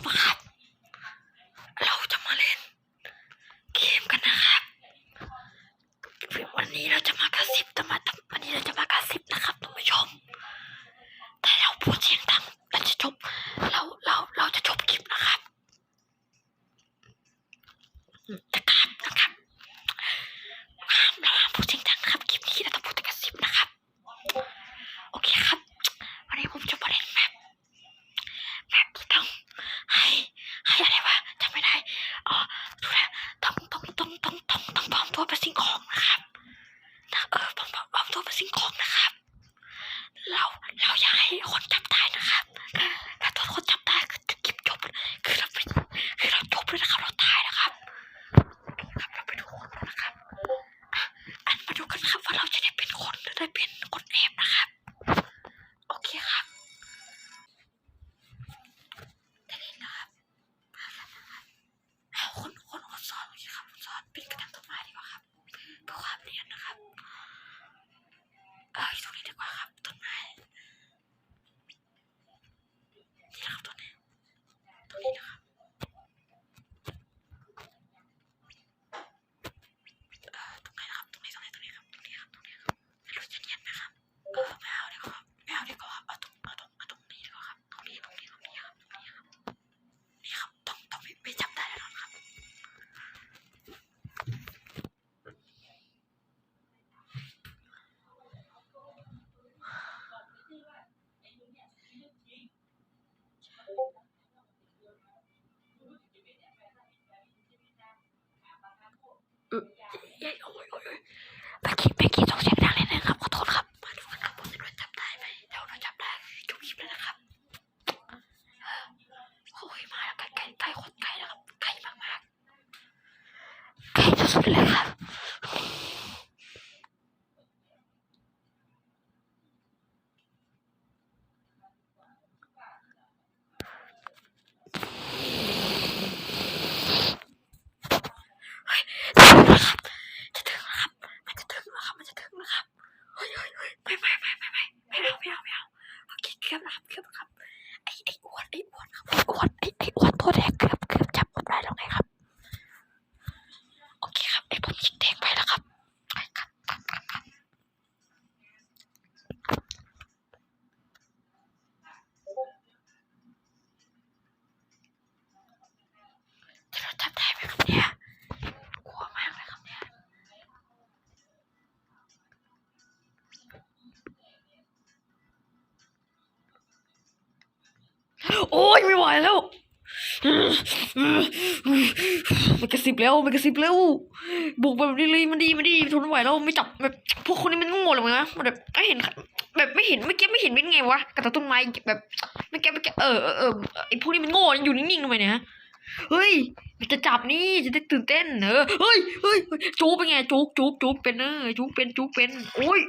มครับ เราจะมาเล่นเกมกันนะครับวันนี้เราจะมากระซิบแต่มาวันนี้เราจะมากระซิบนะครับท่านผู้ชม แต่เราพูดเสียงดังเราจะจบเราเราเราจะจบคลิปนะครับนะครับนะครับห้ามเราห้ามพูดเสียงดังนะครับคลิปนี้เราต้องพูดแต่กระซิบนะครับ โอเคครับ วันนี้ผมจะมาเล่นแบบแบบที่ต้องให้ให้อะไรวะจำไม่ได้อ๋อดูแลต้องต้องต้องต้องต้องต้องปลอมตัวเป็นสิ่งของนะครับนะเออปลอมปลอ สิ่งของนะครับ เราเราอยากให้คนจับได้นะครับถ้าถ้าคนจับได้คือจะคลิปจบคือเราไปคือเราจบเลยนะครับเราตายนะครับครับเราไปดูคนนะครับอันมาดูกันครับว่าเราจะได้เป็นคนหรือได้เป็นคนแอบนะครับ โอเคครับได้เลยนะครับมาแล้วนะครับเอาคนคนคนสอนโอเคครับคนสอนเป็นกระถางต้นไม้ดีกว่าครับเพื่อความเนียนนะครับ เอออยู่ตรงนี้ดีกว่าครับต้นไม้นี่นะครับต้นนี้ตรงนี้นะครับเออตรงไหนนะครับตรงนี้ตรงนี้ตรงนี้ครับตรงนี้ครับตรงนี้ครับไม่รู้จะเนียนไหมครับ เออไม่เอาดีกว่าครับไม่เอาดีกว่าครับเอาตรงเอาตรงเอาตรงนี้ดีกว่าครับตรงนี้ตรงนี้ตรงนี้ครับตรงนี้ครับนี่ครับต้องต้องไม่ไม่จับได้แน่นอนครับอื มเย้โอ้ยโอ้ยเมื่อกี้เมื่อกี้ต้องเสียงดังนิดนึงครับขอโทษครับมาดูกันครับผมจะโดนจับได้ไหมเดี๋ยวเราจับได้จบคลิปเลยนะครับโอ้ยมาแล้วไกลไกลไกลคนไกลแล้วครับไกลมากมากๆใกลสุดๆเลยครับถึงแล้วครับจะถึงแล้วครับมันจะถึงแล้วครับมันจะถึงแล้วครับเฮ้ยเฮ้ยเฮ้ยไม่ไม่ไม่ไม่ไม่ไม่เอาไม่เอาไม่เอาโอเคเกือบแล้วครับเกือบแล้วครับไอ้ไอ้อ้วนไอ้อ้วนครับไอ้อ้วนไอ้ไอ้อ้วนตัวแดงเกือบเกือบจับมันได้แล้วไงครับ โอเคครับไอผมยิงแดงไปแล้วครับไปครับครับครับบจะโดนจับได้ไหมครับเนี่ยกลัวมากเลยครับเนี่ยโอ้ยไม่ไหวแล้ว มันกระสิบแล้วมันกระสิบแล้วบุกแบบนี้เลยมันดีมันดีทนไหวแล้วไม่จับแบบพวกคนนี้มันโง่หรอวะมันแบบไม่เห็นแบบไม่เห็นเมื่อกี้ไม่เห็นเป็นไงวะกระต้นไม้แบบเมื่อกี้เมื่อกี้เออเออเออไอพวกนี้มันโง่อยู่นิ่งๆทำไมเนี่ยฮะเฮ้ยมันจะจับนี่จะได้ตื่นเต้นเออเฮ้ยเฮ้ยจูบเป็นไงจูบจูบจูบเป็นเออจูบเป็นจูบเป็นโอ้ย